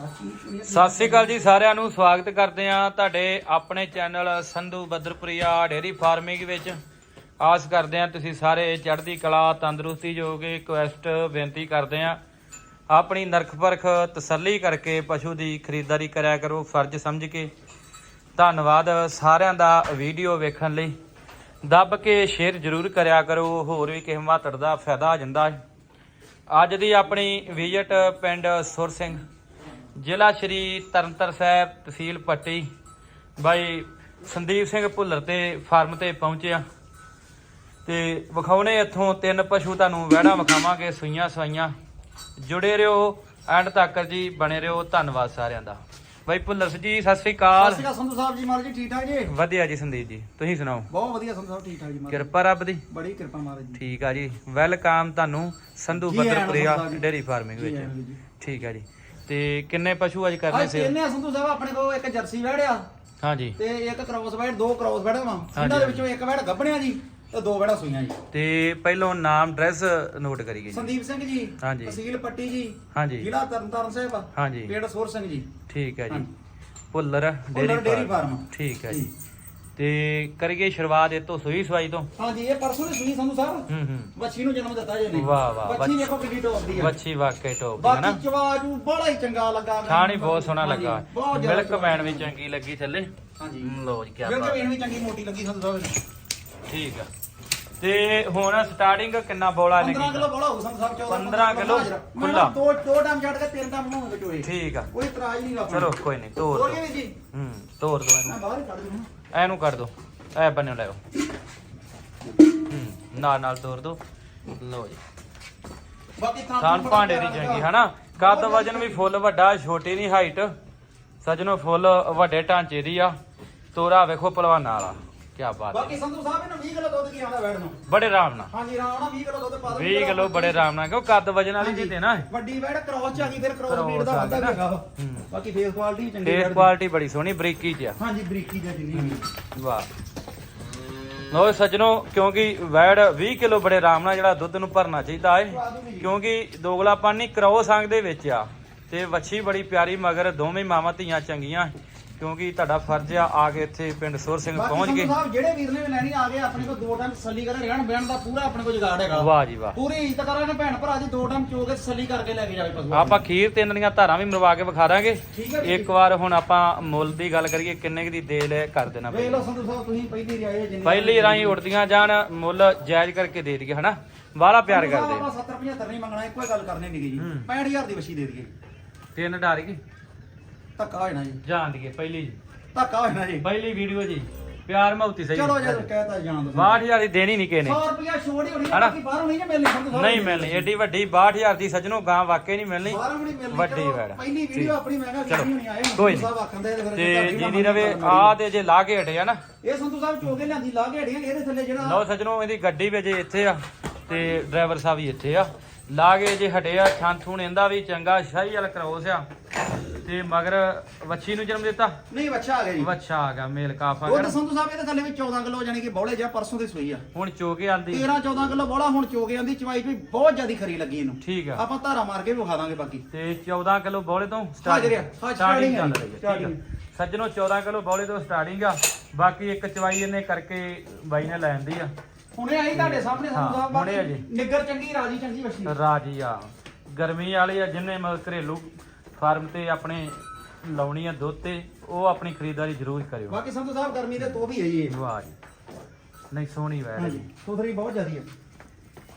ਸਤਿ ਸ੍ਰੀ ਅਕਾਲ ਜੀ ਸਾਰਿਆਂ ਨੂੰ, ਸਵਾਗਤ ਕਰਦੇ ਆ ਤੁਹਾਡੇ ਆਪਣੇ channel Sandhu Badarpuria dairy farming ਵਿੱਚ। ਆਸ ਕਰਦੇ ਆ ਤੁਸੀਂ ਸਾਰੇ ਚੜ੍ਹਦੀ ਕਲਾ, ਤੰਦਰੁਸਤੀ ਜੋਗੇ ਕੁਐਸਟ ਬੇਨਤੀ ਕਰਦੇ ਆ ਆਪਣੀ ਨਰਖ ਪਰਖ ਤਸੱਲੀ ਕਰਕੇ ਪਸ਼ੂ ਦੀ ਖਰੀਦਦਾਰੀ ਕਰਿਆ ਕਰੋ, ਫਰਜ਼ ਸਮਝ ਕੇ। ਧੰਨਵਾਦ ਸਾਰਿਆਂ ਦਾ ਵੀਡੀਓ ਵੇਖਣ ਲਈ। ਦੱਬ ਕੇ ਸ਼ੇਅਰ ਜ਼ਰੂਰ ਕਰਿਆ ਕਰੋ, ਹੋਰ ਵੀ ਕਿਸੇ ਮਾਤੜ ਦਾ ਫਾਇਦਾ ਆ ਜਾਂਦਾ ਹੈ। ਅੱਜ ਦੀ ਆਪਣੀ ਵਿਜ਼ਿਟ ਪਿੰਡ ਸੁਰ ਸਿੰਘ ਜ਼ਿਲ੍ਹਾ ਸ਼੍ਰੀ ਤਰਨਤਰ ਸਾਹਿਬ ਤਹਿਸੀਲ ਪੱਟੀ। ਬਾਈ ਸੰਦੀਪ ਸਿੰਘ ਭੁੱਲਰ ਤੇ ਫਾਰਮ ਤੇ ਪਹੁੰਚਿਆ ਤੇ ਵਿਖਾਉਣੇ ਇੱਥੋਂ ਤਿੰਨ ਪਸ਼ੂ ਤੁਹਾਨੂੰ ਵਹਿੜਾ ਵਿਖਾਵਾਂਗੇ ਸੂਈਆਂ ਸਵਾਈਆਂ। ਜੁੜੇ ਰਹੋ ਐਂਡ ਤੱਕ ਜੀ ਬਣੇ ਰਹੋ। ਧੰਨਵਾਦ ਸਾਰਿਆਂ ਦਾ। ਬਾਈ ਭੁੱਲਰ ਜੀ ਸਤਿ ਸ੍ਰੀ ਸਤਿ ਅਕਾਲ ਸ਼੍ਰੀ ਅਕਾਲ ਸੰਧੂ ਸਾਹਿਬ ਜੀ ਮਾਲ ਜੀ ਠੀਕ ਠਾਕ ਜੀ? ਵਧੀਆ ਜੀ ਸੰਦੀਪ ਜੀ ਤੁਸੀਂ ਸੁਣਾਓ? ਬਹੁਤ ਵਧੀਆ ਸੰਧੂ ਸਾਹਿਬ ਠੀਕ ਠਾਕ ਜੀ ਕਿਰਪਾ ਰੱਬ ਦੀ। ਬੜੀ ਕਿਰਪਾ ਮਹਾਰਾਜ ਜੀ। ਠੀਕ ਆ ਜੀ। ਵੈਲਕਮ ਤੁਹਾਨੂੰ ਸੰਧੂ ਬੱਦਰਪੁਰੀਆ। ਡੇਰੀ ਫਾਰਮਿੰਗ ਵਿੱਚ। ਠੀਕ ਆ ਜੀ। ਤੇ ਕਿੰਨੇ ਪਸ਼ੂ ਅੱਜ ਕਰਨੇ ਅੱਜ ਸੀ ਆ ਸੰਧੂ ਸਾਹਿਬ ਆਪਣੇ ਕੋਲ ਇੱਕ ਜਰਸੀ ਵੜਿਆ ਹਾਂਜੀ। ਤੇ ਇੱਕ ਕ੍ਰੋਸ ਵਾਈਡ ਦੋ ਕ੍ਰੋਸ ਵੜਿਆ ਵਾ। ਇਹਨਾਂ ਦੇ ਵਿੱਚੋਂ ਇੱਕ ਵੜ ਗੱਭਣਿਆ ਜੀ ਤੇ ਦੋ ਵੜਾ ਸੂਈਆਂ ਜੀ। ਤੇ ਪਹਿਲੋਂ ਨਾਮ ਐਡਰੈਸ ਨੋਟ ਕਰੀਏ ਜੀ। ਸੰਦੀਪ ਸਿੰਘ ਜੀ ਹਾਂਜੀ। ਤਹਿਸੀਲ ਪੱਟੀ ਜੀ ਹਾਂਜੀ। ਜ਼ਿਲ੍ਹਾ ਤਰਨਤਾਰਨ ਸਾਹਿਬ ਹਾਂਜੀ। ਪਿੰਡ ਸੁਰ ਸਿੰਘ ਜੀ। ਠੀਕ ਹੈ ਜੀ। ਹਾਂਜੀ। Bhullar dairy farm. ਠੀਕ ਹੈ ਜੀ। ਜੀ। ਤੇ ਕਰੀਏ ਸ਼ੁਰੂਆਤ ਇਹ ਤੋਂ ਸੂਈ ਸਵਾਈ ਤੋਂ। ਹਾਂਜੀ ਇਹ ਪਰਸੋਂ ਦੀ ਸੂਈ ਸੰਧੂ ਸਾਹਿਬ ਹੂੰ ਹੂੰ। ਬੱਚੀ ਨੂੰ ਜਨਮ ਦਿੱਤਾ ਜੀ ਨੇ ਵਾਹ, ਵਾਹ, ਬੱਚੀ ਬੱਚੀ- ਦੇਖੋ ਕਿੰਨੀ ਟੋਪਦੀ ਆ। ਵੱਛੀ ਵਾਕਈ ਟੋਪ ਦੀ ਹੈ ਨਾ। ਬਾਕੀ ਚਵਾਜੂ ਬੜਾ ਹੀ ਚੰਗਾ ਲੱਗਾ। ਖਾਣੀ ਬਹੁਤ ਸੋਹਣਾ ਹਾਂਜੀ, ਲੱਗਾ। ਬਹੁਤ ਜ਼ਿਆਦਾ ਮਿਲਕ ਮੈਨ ਵੀ ਚੰਗੀ ਲੱਗੀ ਥੱਲੇ। ਹਾਂਜੀ। ਲਓ ਜੀ ਕੀ ਬਿਲਕੁਲ ਬਾਤ ਵੇਣ ਵੀ ਚੰਗੀ ਮੋਟੀ ਲੱਗੀ ਸੰਧੂ ਸਾਹਿਬ ਨੂੰ। ਠੀਕ ਆ। ਤੇ ਹੁਣ ਸਟਾਰਟਿੰਗ ਕਿੰਨਾ ਬੋਲਾ ਨੇ 15 ਕਿਲੋ ਬੋਲਾ ਹੋਊ ਸੰਧੂ ਸਾਹਿਬ 14 15 ਕਿਲੋ ਖੁੱਲਾ। ਦੋ ਦੋ ਟਾਈਮ ਛੱਡ ਕੇ ਤਿੰਨ ਟਾਈਮ ਬਣਾਉਂਗੇ ਚੋਏ। ਠੀਕ ਆ। ਕੋਈ ਇਤਰਾਜ਼ ਨਹੀਂ ਰੱਖਣਾ ਚਲੋ ਕੋਈ ਨਹੀਂ ਤੋਰ ਵੀ ਜੀ। ਹੂੰ ਤੋਰ ਦੋ ਇਹਨੂੰ। ਬਾਹਰ ਕੱਢ ਦੂੰ ਇਹਨੂੰ ਕਰ ਦੋ। ਐ ਬੰਨਿਓ ਲਾਓ ਹੂੰ ਨਾਲ ਨਾਲ ਤੋਰ ਦੋ। ਲਓ ਜੀ। ਬਾਕੀ ਥਾਂ ਭਾਂਡੇ ਦੀ ਚੰਗੀ ਲੱਗਾ। ਹਨਾ? ਕੱਦ ਵਜਨ ਵੀ ਫੁੱਲ ਵੱਡਾ ਛੋਟੀ ਨਹੀਂ ਹਾਈਟ ਸਜਣੋ ਫੁੱਲ ਵੱਡੇ ਢਾਂਚੇ ਦੀ ਆ। ਤੋਰਾ ਵੇਖੋ ਪਹਿਲਵਾਨਾਂ ਵਾਲਾ। ਕੀ ਬਾਤ ਬਾਕੀ ਹੈ ਸੰਧੂ ਸਾਹਿਬ ਇਹਨੂੰ 20 ਕਿਲੋ ਦੁੱਧ ਕੀ ਆਉਂਦਾ ਵੈੜ ਨੂੰ? ਬੜੇ ਆਰਾਮ ਨਾਲ। ਹਾਂਜੀ ਰਾਣਾ 20 ਕਿਲੋ ਦੁੱਧ ਪਾ ਦੋ 20 ਕਿਲੋ ਬੜੇ ਆਰਾਮ ਨਾਲ ਕਿਉਂ ਕੱਦ ਵਜਨ ਵਾਲੀ। ਜੀ ਤੇ ਨਾ ਵੱਡੀ ਵੈੜ ਕ੍ਰੋਸ ਚ ਆ ਗਈ ਫਿਰ ਕ੍ਰੋਸ ਮੀਟ ਦਾ ਵਾਧਾ ਵੀ ਹੈਗਾ ਵਾ। ਬਾਕੀ ਫੇਸ ਕੁਆਲਿਟੀ ਵੀ ਚੰਗੀ ਫੇਸ ਵੈੜ ਦੀ। ਕੁਆਲਿਟੀ ਬੜੀ ਸੋਹਣੀ ਬਰੀਕੀ ਚ ਆ। ਹਾਂਜੀ ਬਰੀਕੀ ਦਾ ਜਿੰਨੀ ਵਾਹ। ਲੋ ਸੱਜਣੋ ਕਿਉਂਕਿ ਵੈੜ 20 ਕਿਲੋ ਬੜੇ ਆਰਾਮ ਨਾਲ ਜਿਹੜਾ ਦੁੱਧ ਨੂੰ ਭਰਨਾ ਚਾਹੀਦਾ ਏ ਕਿਉਂਕਿ ਦੋਗਲਾ ਪਾਣੀ ਕਰੋਸ ਅੰਗ ਦੇ ਵਿੱਚ ਆ ਤੇ ਵੱਛੀ ਬੜੀ ਪਿਆਰੀ ਮਗਰ ਦੋਵੇਂ ਮਾਵਾਂ ਧੀਆਂ ਚੰਗੀਆਂ। ਕਿਉਂਕਿ ਤੁਹਾਡਾ ਫਰਜ਼ ਆ ਆ ਕੇ ਇੱਥੇ ਪਿੰਡ ਸੁਰ ਸਿੰਘ ਪਹੁੰਚ ਸਾਹਿਬ ਜਿਹੜੇ ਵੀਰ ਨੇ ਵੀ ਲੈਣੀ ਆ ਗਏ ਆਪਣੇ ਕੋਲ ਦੋ ਟਾਈਮ ਤਸੱਲੀ ਕਰੇ ਰਹਿਣ ਬਹਿਣ ਦਾ ਪੂਰਾ ਆਪਣੇ ਕੋਲ ਜੁਗਾੜ ਹੈਗਾ। ਵਾਹ ਜੀ ਵਾਹ। ਪੂਰੀ ਇੱਜ਼ਤ ਕਰਾਂਗੇ ਭੈਣ ਭਰਾ ਦੀ ਦੋ ਟਾਈਮ ਚੋ ਕੇ ਤਸੱਲੀ ਕਰਕੇ ਲੈ ਕੇ ਜਾਵੇ ਪਸ਼ੂ। ਆਪਾਂ ਖੀਰ ਤਿੰਨ ਦੀਆਂ ਧਾਰਾਂ ਵੀ ਮਰਵਾ ਕੇ ਵਿਖਾ ਦਾਂਗੇ। ਇੱਕ ਵਾਰ ਹੁਣ ਆਪਾਂ ਮੁੱਲ ਦੀ ਗੱਲ ਕਰੀਏ ਕਿੰਨੇ ਕੁ ਦੀ ਦੇ ਲੈ ਕਰ ਦੇਣਾ ਵੇਖ ਲਓ ਸੰਧੂ ਸਾਹਿਬ ਤੁਸੀਂ ਪਹਿਲੀ ਰਿਆਏ ਜਿੰਨੀ ਪਹਿਲੀ ਰਾਹੀਂ ਉੜਦੀਆਂ ਜਾਣ ਮੁੱਲ ਜਾਇਜ਼ ਕਰਕੇ ਦੇ ਦਈਏ ਹਨਾ? ਬਾਹਲਾ ਪਿਆਰ ਕਰਦੇ। ਆਪਾਂ 70 75 ਨਹੀਂ ਮੰਗਣਾ ਇੱਕੋ ਗੱਲ ਕਰਨੀ ਨਹੀਂ ਜੀ। ਹੂੰ। 65000 ਦੀ ਵਸ਼ੀ ਦੇ ਦਈਏ। ਤਿੰਨ ਡਾਰ ਗਈ ਧੱਕਾ ਹੋ ਜਾਣਾ ਜੀ। ਜਾਣ ਦੀਏ ਪਹਿਲੀ ਧੱਕਾ ਹੋ ਜਾਣਾ ਜੀ। ਪਹਿਲੀ ਵੀਡੀਓ ਜੀ। ਪਿਆਰ ਮੌਤੀ ਸਹੀ। ਚਲੋ ਜਦੋਂ ਕਹਿਤਾ ਜਾਣ ਦੋ 62000 ਦੀ ਦੇਣੀ ਨਹੀਂ ਕਿਸੇ ਨੇ। 100 ਰੁਪਿਆ ਛੋੜ ਹੀ ਹੋਣੀ? ਬਾਕੀ ਬਾਹਰੋਂ ਨਹੀਂ ਜੇ ਮਿਲਣੀ ਸੰਧੂ ਸਾਹਿਬ ਨਹੀਂ ਮਿਲਣੀ ਏਡੀ ਵੱਡੀ 62000 ਦੀ ਸੱਜਣੋ ਗਾਂ ਵਾਕਈ ਨਹੀਂ ਮਿਲਣੀ। ਵੀ ਨਹੀਂ ਵੱਡੀ ਵੈੜ। ਪਹਿਲੀ। ਵੀਡੀਓ ਆਪਣੀ ਮੈਂ ਕਿਹਾ ਵੀਡੀਓ ਨਹੀਂ ਆਏ ਕੋਈ ਫਿਰ ਤੇ ਨਾ ਰਵੇ ਆ ਤੇ ਜੇ ਲਾ ਕੇ ਹਟਿਆ ਨਾ। ਇਹ ਸੰਧੂ ਸਾਹਿਬ ਚੋਗੇ ਲਿਆਂਦੀ ਲਾ ਕੇ ਹੜੀਆਂ ਇਹਦੇ ਥੱਲੇ ਜਿਹੜਾ ਲਓ ਸੱਜਣੋ ਇਹਦੀ ਗੱਡੀ ਵਿੱਚ ਇੱਥੇ ਆ ਤੇ ਡਰਾਈਵਰ ਸਾਹਿਬ ਵੀ ਇੱਥੇ ਆ। ਲਾ ਕੇ ਜੇ ਹਟਿਆ ਥਾਂ ਥੂਣ ਇਹਦਾ ਵੀ ਚੰਗਾ ਸ਼ਾਹੀ ਵਾਲਾ ਕਰੋਸ ਆ। ਤੇ ਮਗਰ ਵੱਛੀ ਨੂੰ ਜਨਮ ਦਿੱਤਾ? ਨਹੀਂ ਬੱਚਾ ਆ ਗਿਆ ਜੀ। ਵੱਛਾ ਆ ਗਿਆ ਮੇਲ ਕਾਫਾ ਦੁੱਧ ਸੰਧੂ ਸਾਹਿਬ ਇਹਦੇ ਥੱਲੇ ਵੀ 14 ਕਿਲੋ ਜਾਨੀ ਕਿ ਬੌਲੇ ਜਾਂ ਪਰਸੋਂ ਦੀ ਸੂਈ ਆ। ਹੁਣ ਚੋਕੇ ਆਂਦੀ। 13 14 ਕਿਲੋ ਬੋਲਾ ਹੁਣ ਚੋਗੇ ਆਂਦੀ ਚਵਾਈ ਵੀ ਬਹੁਤ ਜ਼ਿਆਦੀ ਖਰੀ ਲੱਗੀ ਇਹਨੂੰ। ਠੀਕ ਆ। ਆਪਾਂ ਧਾਰਾ ਮਾਰ ਕੇ ਵੀ ਵਿਖਾ ਦਾਂਗੇ ਬਾਕੀ। ਤੇ 14 ਕਿਲੋ ਬੌਲੇ ਤੋਂ ਹਾਜ਼ਰ ਆ, ਹਾਂ, starting ਚੱਲ ਆ ਰਹੀ ਹੈ ਠੀਕ ਆ। ਸੱਜਣੋ 14 ਕਿਲੋ ਬੌਲੇ ਤੋਂ ਸਟਾਰਟਿੰਗ ਆ। ਬਾਕੀ ਇੱਕ ਚਵਾਈ ਇਹਨੇ ਕਰਕੇ ਬਾਈ ਨੇ ਲੈ ਆਂਦੀ ਆ। ਹੁਣੇ ਆਈ ਤੁਹਾਡੇ ਸਾਹਮਣੇ ਸੰਧੂ ਹਾਂ, ਸਾਹਿਬ ਹੁਣੇ ਆ ਬਾਕੀ ਜੀ। ਨਿੱਗਰ ਚੰਗੀ ਰਾਜੀ ਚੰਗੀ ਵਸ਼ੀ ਰਾਜੀ ਆ। ਗਰਮੀ ਵਾਲੀ ਆ ਜਿੰਨੇ ਮ ਘਰੇਲੂ ਫਾਰਮ ਤੇ ਆਪਣੇ ਲਾਉਣੀ ਆ ਦੁੱਧ ਤੇ ਉਹ ਆਪਣੀ ਖਰੀਦਦਾਰੀ ਜ਼ਰੂਰ ਕਰਿਓ। ਬਾਕੀ ਸੰਧੂ ਸਾਹਿਬ ਗਰਮੀ ਦੇ ਤੋਂ ਵੀ ਹੈ ਜੀ ਇਹ। ਵਾਹ ਜੀ। ਨਹੀਂ ਸੋਹਣੀ ਵੈਰ ਹਾਂਜੀ ਸੁਥਰੀ ਬਹੁਤ ਜ਼ਿਆਦੀ ਹੈ।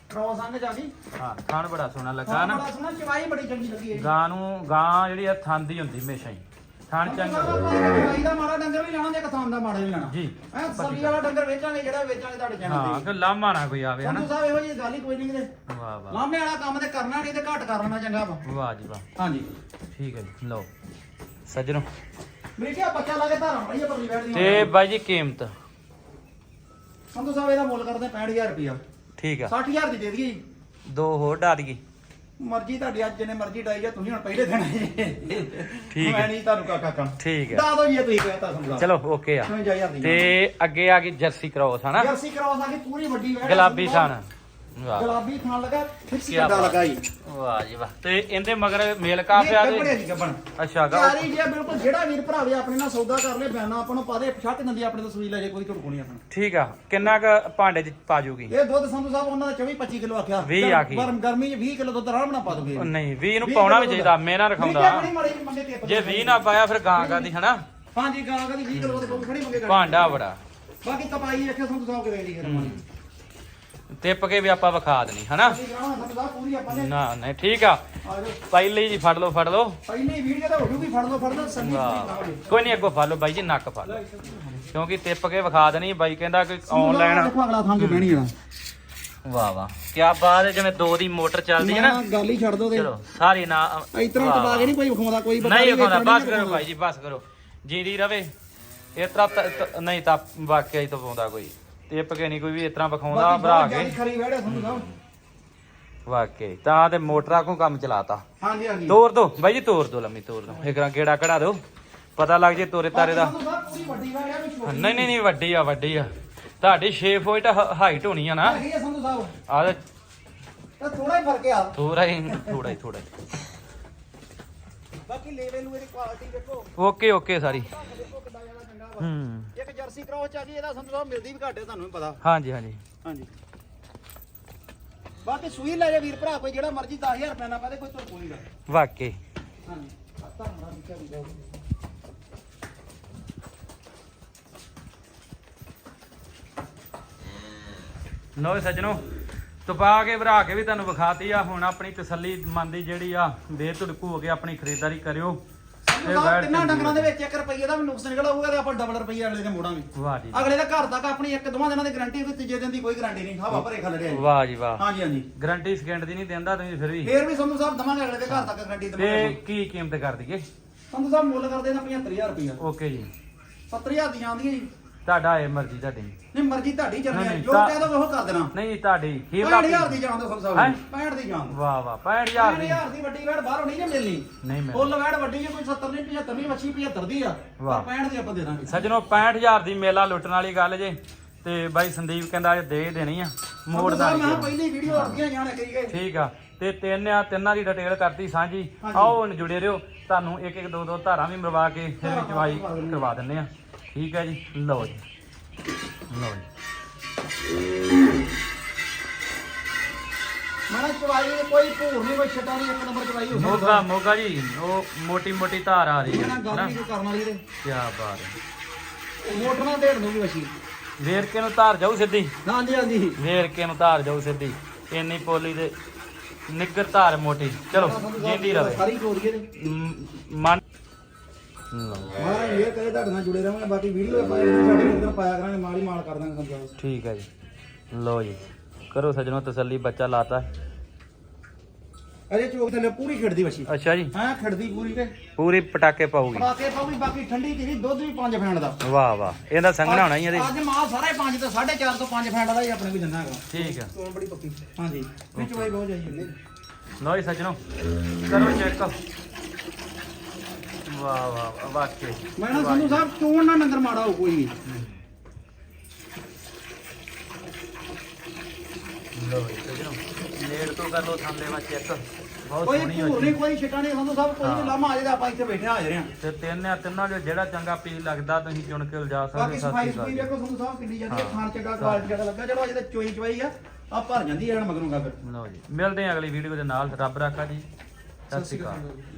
ਕ੍ਰੋਸ ਅੰਗ ਜਾ ਗਈ ਹਾਂ ਖਾਣ ਬੜਾ ਸੋਹਣਾ ਲੱਗਾ ਹਾਂ ਨਾ। ਬੜਾ ਸੋਹਣਾ ਚਵਾਈ ਬੜੀ ਚੰਗੀ ਲੱਗੀ ਹੈ ਜੀ। ਗਾਂ ਨੂੰ ਗਾਂ ਜਿਹੜੀ ਆ ਥਾਂਦੀ ਹੁੰਦੀ ਹਮੇਸ਼ਾ ਹੀ। ਥਾਣ ਸੰਧੂ ਚੰਗਾ। ਸਾਹਿਬ ਆਪਾਂ ਚਵਾਈ ਦਾ ਮਾੜਾ ਡੰਗਰ ਵੀ ਲੈਣਾ ਤੇ ਕਥਾਨ ਦਾ ਮਾੜਾ ਵੀ ਲੈਣਾ। ਜੀ। ਐ ਸਬਜ਼ੀ ਵਾਲਾ ਡੰਗਰ ਵੇਚਾਂਗੇ ਜਿਹੜਾ ਵੇਚਾਂਗੇ ਤੁਹਾਡੇ ਚੈਨਲ ਹਾਂ ਤੇ। ਕਿ ਲਾਮਾ ਨਾ ਕੋਈ ਆਵੇ ਸੰਧੂ ਹਨਾ? ਸਾਹਿਬ ਇਹੋ ਜਿਹੀ ਗੱਲ ਹੀ ਕੋਈ ਨਹੀਂ ਕਿਤੇ। ਵਾਹ ਵਾਹ। ਲਾਮੇ ਵਾਲਾ ਕੰਮ ਤੇ ਕਰਨਾ ਨਹੀਂ ਤੇ ਘੱਟ ਕਰ ਲੈਣਾ ਚੰਗਾ ਵਾ ਵਾਹ ਜੀ ਵਾਹ। ਹਾਂਜੀ। ਠੀਕ ਹੈ ਜੀ ਲਓ। ਸੱਜਣੋ। ਮੇਰੇ ਕਿਹਾ ਬੱਚਾ ਲਾ ਕੇ ਧਾਰਾਂ ਬੜੀ ਹੈ ਪਰਲੀ ਬੈਠ ਦੀ ਤੇ ਬਾਈ ਜੀ ਕੀਮਤ? ਸੰਧੂ ਸਾਹਿਬ ਇਹਦਾ ਮੁੱਲ ਕਰਦੇ 65000 ਰੁਪਿਆ ਠੀਕ ਆ। 60000 ਦੀ ਦੇ ਦਈਏ ਜੀ। ਦੋ ਹੋਰ ਡਾ ਦਈਏ ਮਰਜ਼ੀ ਤੁਹਾਡੀ ਅੱਜ ਜਿੰਨੇ ਮਰਜ਼ੀ ਡਾਈ ਜਾ ਤੁਸੀਂ ਹੁਣ ਪਹਿਲੇ ਦਿਨ ਠੀਕ ਹੈ। ਮੈਂ ਨਹੀਂ ਤੁਹਾਨੂੰ ਕਾਕਾ ਕੰਮ ਠੀਕ ਹੈ। ਦਾ ਦੋ ਜੀ ਤੁਸੀਂ ਕਹਤਾ ਸੰਧੂ ਚਲੋ ਓਕੇ ਆ। 55000 ਦੀ ਤੇ ਅੱਗੇ ਆ ਗਈ ਜਰਸੀ ਕ੍ਰੋਸ ਹਨਾ? ਜਰਸੀ ਕਰਾਉ ਸਾਡੀ ਪੂਰੀ ਵੱਡੀ ਵੈੜ ਗੁਲਾਬੀ ਵਾਹ। ਗੁਲਾਬੀ ਖਾਣ ਲੱਗਾ ਫਿਕਸ ਕਿਆ ਕੱਡਾ ਬਾਤ। ਲੱਗਾ ਜੀ। ਵਾਹ ਜੀ ਵਾਹ। ਤੇ ਇਹਦੇ ਮਗਰ ਮੇਲ ਕਾਫਿਆ ਗੱਬੜੇ ਦੇ ਜੀ ਗੱਬਣ। ਅੱਛਾ ਗਾ ਯਾਰੀ ਜੀ ਆ ਬਿਲਕੁਲ। ਜਿਹੜਾ ਵੀਰ ਭਰਾਵੇ ਆਪਣੇ ਨਾਲ ਸੌਦਾ ਕਰ ਲੇ ਬਿਆਨਾ ਆਪਾਂ ਨੂੰ ਪਾ ਦੇ ਛੱਟ ਦਿੰਦੀ ਆਪਣੇ ਤੋਂ ਸੂਈ ਲੈ ਜੇ ਕੋਈ ਝੁੜਕੂ ਨਹੀਂ ਆਪਣਾ। ਠੀਕ ਆ। ਕਿੰਨਾ ਕ ਭਾਂਡੇ ਚ ਪਾ ਜੂਗੀ? ਇਹ ਦੁੱਧ ਸੰਧੂ ਸਾਹਿਬ ਉਹਨਾਂ ਦਾ 24 25 ਕਿਲੋ ਆਖਿਆ। ਵੀਹ ਆਖੀ। ਗਰਮ ਗਰਮੀ 'ਚ 20 ਕਿਲੋ ਦੁੱਧ ਆਰਾਮ ਨਾਲ ਪਾ ਦੋਗੇ। ਉਹ ਨਹੀਂ 20 ਨੂੰ ਪਾਉਣਾ ਵੀ ਚਾਹੀਦਾ ਮੇਨਾ ਰਖਾਉਂਦਾ। ਜੇ 20 ਨਾ ਪਾਇਆ ਫਿਰ ਗਾਂ ਗਾਂ ਦੀ ਹਨਾ? ਹਾਂਜੀ ਗਾਂ ਕਦੀ 20 ਕਿਲੋ ਖੜੀ ਮੰਗੇ ਭਾਂਡਾ ਬੜਾ। ਬਾਕੀ ਕਪਾਈ ਰੱਖਿਆ ਸੰਧੂ ਸਾਹਿਬ ਹੈ। ਟਿੱਪ ਕੇ ਵੀ ਆਪਾਂ ਵਿਖਾ ਦੇਣੀ ਹਨਾ? ਪੂਰੀ ਆਪਾਂ ਨੇ ਨਾ ਨਹੀਂ ਠੀਕ ਆ। ਆ ਜਾਓ ਪਹਿਲੇ ਜੀ ਫੜ ਲਓ ਫੜ ਲਓ। ਪਹਿਲੀ ਵੀਡੀਓ ਤਾਂ ਹੋ ਜੂਗੀ ਫੜ ਲਓ ਫੜ ਲਓ ਸੰਨੀ ਵਾਹ। ਕੋਈ ਨਹੀਂ ਅੱਗੋਂ ਫੜ ਲਓ ਬਾਈ ਜੀ ਨੱਕ ਫੜ ਲਓ। ਕਿਉਂਕਿ ਟਿੱਪ ਕੇ ਵਿਖਾ ਦੇਣੀ ਬਾਈ ਕਹਿੰਦਾ ਕਿ ਆਨਲਾਈਨ ਦੇਖੋ ਅਗਲਾ ਥਾਂ ਕੇ ਬਹਿਣੀ ਆ। ਵਾਹ ਵਾਹ। ਕੀ ਬਾਤ ਹੈ ਜਿਵੇਂ ਦੋ ਦੀ ਮੋਟਰ ਚੱਲਦੀ ਹੈ ਨਾ। ਗੱਲ ਹੀ ਛੱਡ ਦੋ ਤੇ। ਚਲੋ ਸਾਰੀ ਨਾ ਇਸ ਤਰ੍ਹਾਂ ਵਾਹ, ਕੇ ਨਹੀਂ ਕੋਈ ਵਿਖਾਉਂਦਾ ਕੋਈ ਬਤਾ ਨਹੀਂ ਨਹੀਂ ਵਿਖਾਉਂਦਾ ਬਸ ਕਰੋ ਭਾਈ ਜੀ ਬਸ ਕਰੋ। ਜੀਦੀ ਰਵੇ। ਇਸ ਤਰ੍ਹਾਂ ਤ- ਤ- ਨਹੀਂ ਤਾਂ ਵਾਕਿਆ ਹੀ ਤਾਂ ਪਾਉਂਦਾ ਕੋਈ। ਕੇ ਨਹੀਂ ਕੋਈ ਵੀ ਇਸ ਤਰ੍ਹਾਂ ਵਿਖਾਉਂਦਾ ਭਰਾ ਕੇ। ਖਰੀ ਵੜੇ ਸਾਹਿਬ ਵਾਕਿਆ ਹੀ। ਤਾਂ ਤੇ ਮੋਟਰਾਂ ਕੋ ਕੰਮ ਚਲਾਤਾ। ਹਾਂਜੀ ਹਾਂਜੀ। ਤੋਰ ਦੋ ਬਾਈ ਜੀ ਤੋਰ ਦੋ ਲੰਮੀ ਤੋਰ ਦੋ। ਇੱਕ ਰਾਂ ਗੇੜਾ ਕਢਾ ਦੋ ਪਤਾ ਲੱਗ ਜੇ ਤੋਰੇ ਤਾਰੇ ਦਾ। ਨਹੀਂ ਨਹੀਂ ਨਹੀਂ ਵੱਡੀ ਆ ਵੱਡੀ ਆ। ਤੁਹਾਡੀ 6 ਫੁੱਟ ਹਾਈਟ ਹੋਣੀ ਆ ਨਾ। ਹੈਗੀ ਆ ਸੰਧੂ ਸਾਹਿਬ ਆ ਤੇ ਤਾਂ ਥੋੜਾ ਹੀ ਫ਼ਰਕ ਆ। ਥੋੜਾ ਹੀ ਥੋੜਾ ਹੀ ਥੋੜਾ ਹੀ। ਬਾਕੀ ਲੈਵਲ ਨੂੰ ਇਹਦੀ ਕੁਆਲਿਟੀ ਦੇਖੋ। Okay okay sorry. ਦੇਖੋ ਕਿੰਨਾ ਜ਼ਿਆਦਾ ਚੰਗਾ ਵਾ। ਹੂੰ। ਇੱਕ ਜਰਸੀ ਕ੍ਰੋਸ ਚ ਆ ਗਈ ਇਹਦਾ ਸਾਹਿਬ ਮਿਲਦੀ ਵੀ ਘੱਟ ਹੈ ਤੁਹਾਨੂੰ ਵੀ ਪਤਾ। ਹਾਂਜੀ ਹਾਂਜੀ। ਹਾਂਜੀ। ਬਾਕੀ ਸੂਈ ਲੈ ਜਾ ਵੀਰ ਭਰਾ ਕੋਈ ਜਿਹੜਾ ਮਰਜ਼ੀ 10000 ਰੁਪਏ ਨਾ ਪਾਦੇ ਕੋਈ ਤੋਂ ਕੋਈ ਨਾ ਵਾਕਈ। ਹਾਂਜੀ। ਲੋ ਸੱਜਣੋ। ਤਪਾ ਕੇ ਭਰਾ ਕੇ ਵੀ ਤੁਹਾਨੂੰ ਵਿਖਾਤੀ ਆ। ਹੁਣ ਆਪਣੀ ਤਸੱਲੀ ਮਨ ਦੀ ਜਿਹੜੀ ਆ ਬੇਤੁੜਕੂ ਹੋ ਕੇ ਆਪਣੀ ਖਰੀਦਦਾਰੀ ਕਰਿਓ। ਤਿੰਨਾਂ ਕੇ ਡੰਗਰਾਂ ਦੇ ਵਿੱਚ 1 ਰੁਪਈਏ ਦਾ ਵੀ ਨੁਕਸ ਨਿਕਲ ਆਊਗਾ ਤੇ ਆਪਾਂ ਡਬਲ ਰੁਪਈਆ ਅਗਲੇ ਦੇ ਮੋੜਾਂਗੇ। ਵਾਹ ਜੀ। ਅਗਲੇ ਦਾ ਘਰ ਤੱਕ ਆਪਣੀ ਇੱਕ ਦੋਵਾਂ ਦਿਨਾਂ ਦੀ ਗਾਰੰਟੀ ਤੇ ਤੀਜੇ ਦਿਨ ਦੀ ਕੋਈ ਗਾਰੰਟੀ ਨਹੀਂ ਹਵਾ ਭਰੇ ਖਾ ਲੜਿਆ ਵਾਹ ਜੀ ਵਾਹ। ਹਾਂਜੀ ਹਾਂਜੀ। ਗਰੰਟੀ ਸਕਿੰਟ ਦੀ ਨਹੀਂ ਦਿੰਦਾ ਤੁਸੀਂ ਫਿਰ ਵੀ। ਫੇਰ ਵੀ ਸੰਧੂ ਸਾਹਿਬ ਦਵਾਂਗੇ ਅਗਲੇ ਦੇ ਘਰ ਤੱਕ ਗਾਰੰਟੀ ਤੇ ਦਵਾਂਗੇ ਕੀ ਕੀਮਤ ਕਰ ਦਈਏ? ਸੰਧੂ ਸਾਹਿਬ ਮੁੱਲ ਕਰਦੇ ਇਹਦਾ 75000 ਰੁਪਈਆ। ਓਕੇ ਜੀ। 70000 ਦੀ ਜਾਂਦੀਆਂ ਜੀ। ਤੁਹਾਡਾ ਇਹ ਮਰਜ਼ੀ ਤੁਹਾਡੀ। ਨਹੀਂ ਮਰਜ਼ੀ ਤੁਹਾਡੀ ਚੱਲਣੀ ਹੈ ਨਹੀਂ, ਜੋ ਤਾਂ- ਕਹਿ ਦੋ ਉਹ ਕਰ ਦੇਣਾ। ਨਹੀਂ ਤੁਹਾਡੀ। ਹੀ 65000 ਦੀ ਜਾਣ ਦੋ ਸੰਧੂ ਸਾਹਿਬ ਹੈਂ? 65 ਦੀ ਜਾਣ ਵਾਹ ਵਾਹ 65000 ਦੀ। 65000 ਦੀ ਵੱਡੀ ਵੈੜ ਬਾਹਰੋਂ ਨਹੀਂ ਜੇ ਮਿਲਣੀ। ਨਹੀਂ ਮੈਂ ਫੁੱਲ ਵੈੜ ਵੱਡੀ ਜੇ ਕੋਈ 70 ਨਹੀਂ 75 ਨਹੀਂ ਮੱਛੀ 75 ਦੀ ਆ। ਵਾਹ। ਪਰ 65 ਦੀ ਆਪਾਂ ਦੇ ਦਾਂਗੇ। ਸੱਜਣੋ 65000 ਦੀ ਮੇਲਾ ਲੁੱਟਣ ਵਾਲੀ ਗੱਲ ਜੇ। ਤੇ ਬਾਈ ਸੰਦੀਪ ਕਹਿੰਦਾ ਇਹ ਦੇ ਦੇਣੀ ਆ। ਮੋੜ ਦਾ ਮੈਂ ਪਹਿਲੀ ਵੀਡੀਓ ਅੜਦੀਆਂ ਜਾਣ ਕਰੀ ਗਏ ਠੀਕ ਆ। ਤੇ ਤਿੰਨ ਆ ਤਿੰਨਾਂ ਦੀ ਡਿਟੇਲ ਕਰਤੀ ਸਾਂਝੀ। ਹਾਂਜੀ। ਆਓ ਹੁਣ ਜੁੜੇ ਰਹੋ। ਤੁਹਾਨੂੰ ਇੱਕ ਇੱਕ ਦੋ ਦੋ ਧਾਰਾਂ ਵੀ ਮਰਵਾ ਕੇ ਫਿਰ ਚਵਾਈ ਕਰਵਾ ਦਿੰਨੇ ਆ। ਠੀਕ ਹੈ ਜੀ ਲਓ ਜੀ। ਲਓ ਜੀ। ਮੈਂ ਚਵਾਈ ਦੀ ਕੋਈ ਭੂਰ ਨਹੀਂ ਕੋਈ ਛਟਾ ਨਹੀਂ ਇੱਕ ਨੰਬਰ ਚਵਾਈ ਹੋ ਮੋਗਾ ਮੋਗਾ ਜੀ ਉਹ ਮੋਟੀ ਮੋਟੀ ਧਾਰ ਆ ਰਹੀ ਹੈ ਇਹਨਾਂ ਗੱਲ ਹਨਾ? ਨਹੀਂ ਕੋਈ ਕਰਨ ਵਾਲੀ ਤੇ ਕੀ ਬਾਤ ਹੈ। ਮੋਟਰ ਨਾਲ ਢੇੜ ਦੂਗੀ ਮੱਛੀ ਵੇਰ ਕੇ ਨੂੰ ਧਾਰ ਜਾਊ ਸਿੱਧੀ? ਹਾਂਜੀ ਹਾਂਜੀ। ਵੇਰ ਕੇ ਨੂੰ ਧਾਰ ਜਾਊ ਸਿੱਧੀ। ਇੰਨੀ ਪੋਲੀ ਦੇ ਨਿੱਗਰ ਧਾਰ ਮੋਟੀ। ਚਲੋ ਜਿੰਦੀ ਰਵੇ। ਸਾਰੀ ਚੋਰੀਏ ਮਨ ਮਹਾਰਾਜ ਇਹ ਕਹੇ ਤੁਹਾਡੇ ਨਾਲ ਜੁੜੇ ਰਹਾਂਗੇ ਬਾਕੀ ਵੀਡੀਓ ਆਪਾਂ ਸਾਡੇ ਨਾਲ ਪਾਇਆ ਕਰਾਂਗੇ ਮਾਲੀ ਮਾਲ ਕਰ ਦਾਂਗੇ ਸਮਝਾਓ ਠੀਕ ਹੈ ਜੀ। ਲਓ ਜੀ। ਕਰੋ ਸਜਣੋ ਤਸੱਲੀ ਬੱਚਾ ਲਾਤਾ। ਅਜੇ ਚੋਕ ਥੱਲੇ ਪੂਰੀ ਖਿੜਦੀ ਮੱਛੀ ਅੱਛਾ ਜੀ। ਹਾਂ ਖਿੜਦੀ ਪੂਰੀ ਤੇ। ਪੂਰੀ ਪਟਾਕੇ ਪਾਉਗੀ ਬਾਕੀ ਪਾਉਗੀ ਬਾਕੀ ਠੰਡੀ ਧੀਰੀ ਦੁੱਧ ਵੀ 5 ਫੈਂਡ ਦਾ। ਵਾਹ ਵਾਹ। ਇਹਦਾ ਸੰਘਣਾ ਹੋਣਾ ਹੀ ਇਹਦੇ ਅੱਜ ਮਾਲ ਸਾਰਾ ਹੀ 5 ਤੋਂ 4.5 ਤੋਂ 5 ਫੈਂਡ ਦਾ ਹੀ ਆਪਣੇ ਕੋਲ ਜੰਨਾ ਹੈਗਾ। ਠੀਕ ਹੈ। ਤੋਣ ਬੜੀ ਪੱਕੀ। ਹਾਂਜੀ। ਵਿੱਚ ਵਾਈ ਬਹੁਤ ਜਾਈ ਲਓ ਜੀ ਸਜਣੋ। ਕਰੋ ਚੈੱਕ ਵਾਹ ਵਾਹ ਵਾਹ, ਵਾਕਈ। ਮੈਂ ਨਾ ਸੰਧੂ ਸਾਹਿਬ ਚੋਣ ਨਾ ਨੰਗਰ ਮਾੜਾ ਹੋ ਕੋਈ ਵੀ ਲਓ ਜੀ ਸਜਣੋ ਨੇੜ ਤੋਂ ਕਰ ਲੋ ਥੰਲੇ ਵਾ ਚੈੱਕ ਬਹੁਤ ਕੋਈ ਸੋਹਣੀ ਭੂਰ ਹੋਈ। ਨਹੀਂ ਕੋਈ ਛਿਟਾ ਨਹੀਂ ਸੰਧੂ ਸਾਹਿਬ ਕੋਈ ਹਾਂ। ਵੀ ਲਾਮਾ ਆ ਜਾਏਗਾ ਆਪਾਂ ਇੱਥੇ ਬੈਠੇ ਹਾਜ਼ਰ ਹਾਂ। ਤੇ ਤਿੰਨ ਆ ਤਿੰਨਾਂ ਜੋ ਜਿਹੜਾ ਚੰਗਾ ਪੀਸ ਲੱਗਦਾ ਤੁਸੀਂ ਚੁਣ ਕੇ ਲਿਜਾ ਸਕਦੇ ਬਾਕੀ ਸਤਿ ਸਫ਼ਾਈ ਸ਼੍ਰੀ ਅਕਾਲ ਸੁਫਾਈ ਜੀ। ਵੇਖੋ ਸੰਧੂ ਸਾਹਿਬ ਕਿੰਨੀ ਜਾਂਦੀ ਹੈ ਹਾਂ। ਖਾਣ ਚੰਗਾ ਕੁਆਲਿਟੀ ਚੰਗਾ ਲੱਗਾ ਚਲੋ ਅਜੇ ਤਾਂ ਚੋਈ ਚਵਾਈ ਆ ਆ ਭਰ ਜਾਂਦੀ ਹੈ ਇਹਨਾਂ ਮਗਰੋਂ ਗੱਲ। ਲਓ ਜੀ ਮਿਲਦੇ ਹਾਂ ਅਗਲੀ ਵੀਡੀਓ ਦੇ ਨਾਲ ਰੱਬ ਰਾਖਾ ਜੀ ਸਤਿ ਸ਼੍ਰੀ ਅਕਾਲ।